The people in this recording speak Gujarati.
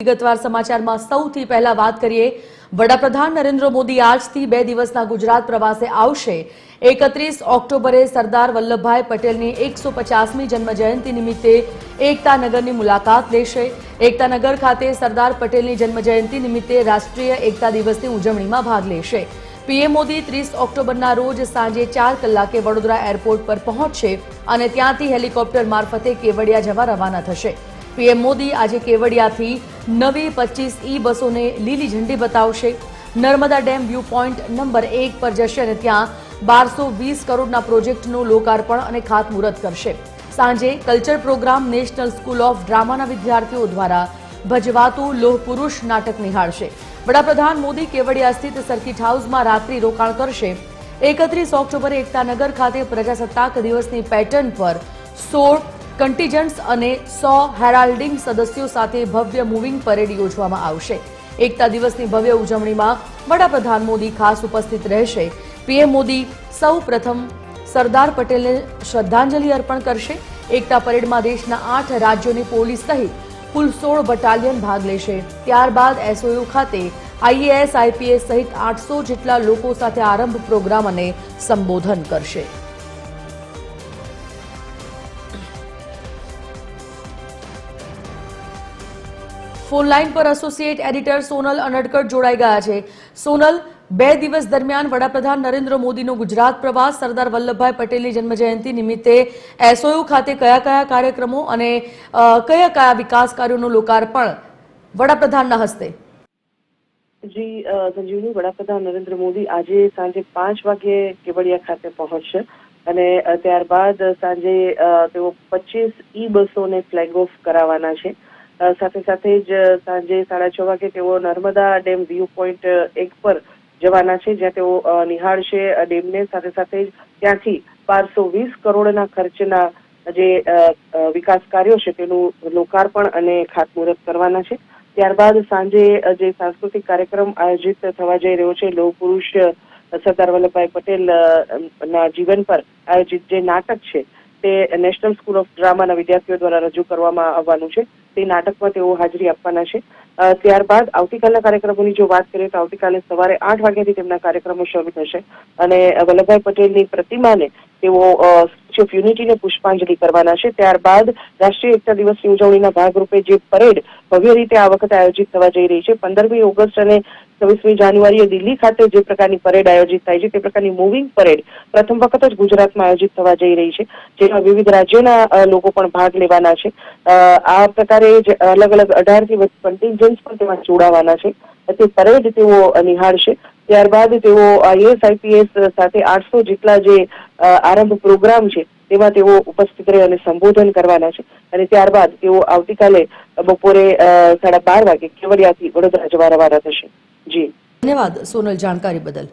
વિગતવાર સમાચારમાં સૌથી પહેલા વાત કરીએ. વડાપ્રધાન નરેન્દ્ર મોદી આજથી બે દિવસના ગુજરાત પ્રવાસે આવશે. એકત્રીસ ઓક્ટોબરે સરદાર વલ્લભભાઈ પટેલની એકસો પચાસમી જન્મજયંતિ નિમિત્તે એકતાનગરની મુલાકાત લેશે. એકતાનગર ખાતે સરદાર પટેલની જન્મજયંતિ નિમિત્તે રાષ્ટ્રીય એકતા દિવસની ઉજવણીમાં ભાગ લેશે. પીએમ મોદી ત્રીસ ઓક્ટોબરના રોજ સાંજે ચાર કલાકે વડોદરા એરપોર્ટ પર પહોંચશે અને ત્યાંથી હેલિકોપ્ટર મારફતે કેવડિયા જવા રવાના થશે. પીએમ મોદી આજે કેવડિયાથી નવી પચીસ ઈ બસોને લીલી ઝંડી બતાવશે. Narmada dam view point number એક પર જશે અને ત્યાં બારસો વીસ કરોડના પ્રોજેક્ટનું લોકાર્પણ અને ખાતમુહૂર્ત કરશે. સાંજે culture programme national school of ડ્રામાના વિદ્યાર્થીઓ દ્વારા ભજવાતું લોહપુરુષ નાટક નિહાળશે. વડાપ્રધાન મોદી કેવડિયા સ્થિત સર્કિટ હાઉસમાં રાત્રિ રોકાણ કરશે. એકત્રીસ ઓક્ટોબરે એકતાનગર ખાતે પ્રજાસત્તાક દિવસની પેટર્ન પર સોળ કન્ટીજન્ટ્સ અને સો હેરાલ્ડિંગ સદસ્યો સાથે ભવ્ય મૂવિંગ પરેડ યોજવામાં આવશે. એકતા દિવસની ભવ્ય ઉજવણીમાં વડાપ્રધાન મોદી ખાસ ઉપસ્થિત રહેશે. પીએમ મોદી સૌ સરદાર પટેલને શ્રદ્ધાંજલિ અર્પણ કરશે. એકતા પરેડમાં દેશના આઠ રાજ્યોની પોલીસ સહિત કુલ સોળ બટાલિયન ભાગ લેશે. ત્યારબાદ એસઓયુ ખાતે આઈએએસ, આઈપીએસ સહિત આઠસો જેટલા લોકો સાથે આરંભ પ્રોગ્રામ અને સંબોધન કરશે. ફોન લાઈન પર એસોસિએટ એડિટર સોનલ અનડકટ જોડાઈ ગયા છે. સોનલ, બે દિવસ દરમિયાન વડાપ્રધાન નરેન્દ્ર મોદીનો ગુજરાત પ્રવાસ સરદાર વલ્લભભાઈ પટેલની જન્મજયંતિ નિમિત્તે એસઓયુ ખાતે કયા કયા કાર્યક્રમો અને કયા કયા વિકાસ કાર્યોનું લોકાર્પણ વડાપ્રધાનના હસ્તે? જી સંજીવની, વડાપ્રધાન નરેન્દ્ર મોદી આજે સાંજે પાંચ વાગે કેવડિયા ખાતે પહોંચશે અને ત્યારબાદ સાંજે તેઓ પચીસ ઈ બસોને ફ્લેગ ઓફ કરાવવાના છે. સાથે સાથે જ સાંજે સાડા છ વાગે તેઓ નર્મદા ડેમ વ્યૂ પોઈન્ટ એક પર જવાના છે, જ્યાં તેઓ નિહાળશે. ડેમને સાથે સાથે ત્યાંથી બારસો વીસ કરોડના ખર્ચના જે વિકાસ કાર્યો છે તેનું લોકાર્પણ અને ખાતમુહૂર્ત કરવાના છે. ત્યારબાદ સાંજે જે સાંસ્કૃતિક કાર્યક્રમ આયોજિત થવા જઈ રહ્યો છે, લોહ પુરુષ સરદાર વલ્લભભાઈ પટેલ ના જીવન પર આયોજિત જે નાટક છે તે નેશનલ સ્કૂલ ઓફ ડ્રામાના વિદ્યાર્થીઓ દ્વારા રજૂ કરવામાં આવવાનું છે. તે નાટકમાં તેઓ હાજરી આપવાના છે. ત્યારબાદ આવતીકાલના કાર્યક્રમોની જો વાત કરીએ તો આવતીકાલે સવારે આઠ વાગ્યાથી તેમના કાર્યક્રમો શરૂ થશે. અને વલ્લભભાઈ પટેલની પ્રતિમાને તેઓ સ્ટેચ્યુ ઓફ યુનિટીને પુષ્પાંજલિ કરવાના છે. ત્યારબાદ રાષ્ટ્રીય એકતા દિવસની ઉજવણીના ભાગરૂપે જે પરેડ ભવ્ય રીતે આ વખતે આયોજિત થવા જઈ રહી છે, પંદરમી ઓગસ્ટ અને છવ્વીસમી જાન્યુઆરીએ દિલ્હી ખાતે જે પ્રકારની પરેડ આયોજિત થાય છે તે પ્રકારની મૂવિંગ પરેડ પ્રથમ વખત જ ગુજરાતમાં આયોજિત થવા જઈ રહી છે. જેમાં વિવિધ રાજ્યોના લોકો પણ ભાગ લેવાના છે. આ પ્રકારે અલગ અલગ અઢારથી વધુ કન્ટિન્જન્ટ્સ પણ તેમાં જોડાવાના છે. તે પરેડ તેઓ નિહાળશે. ત્યારબાદ તેઓ આઈએસ આઈપીએસ સાથે આઠસો જેટલા જે આરંભ પ્રોગ્રામ છે તેમાં તેઓ ઉપસ્થિત રહી અને સંબોધન કરવાના છે. અને ત્યારબાદ તેઓ આવતીકાલે બપોરે સાડા બાર વાગે કેવડિયાથી વડોદરા જવા રવાના થશે. જી. ધન્યવાદ સોનલ જાણકારી બદલ.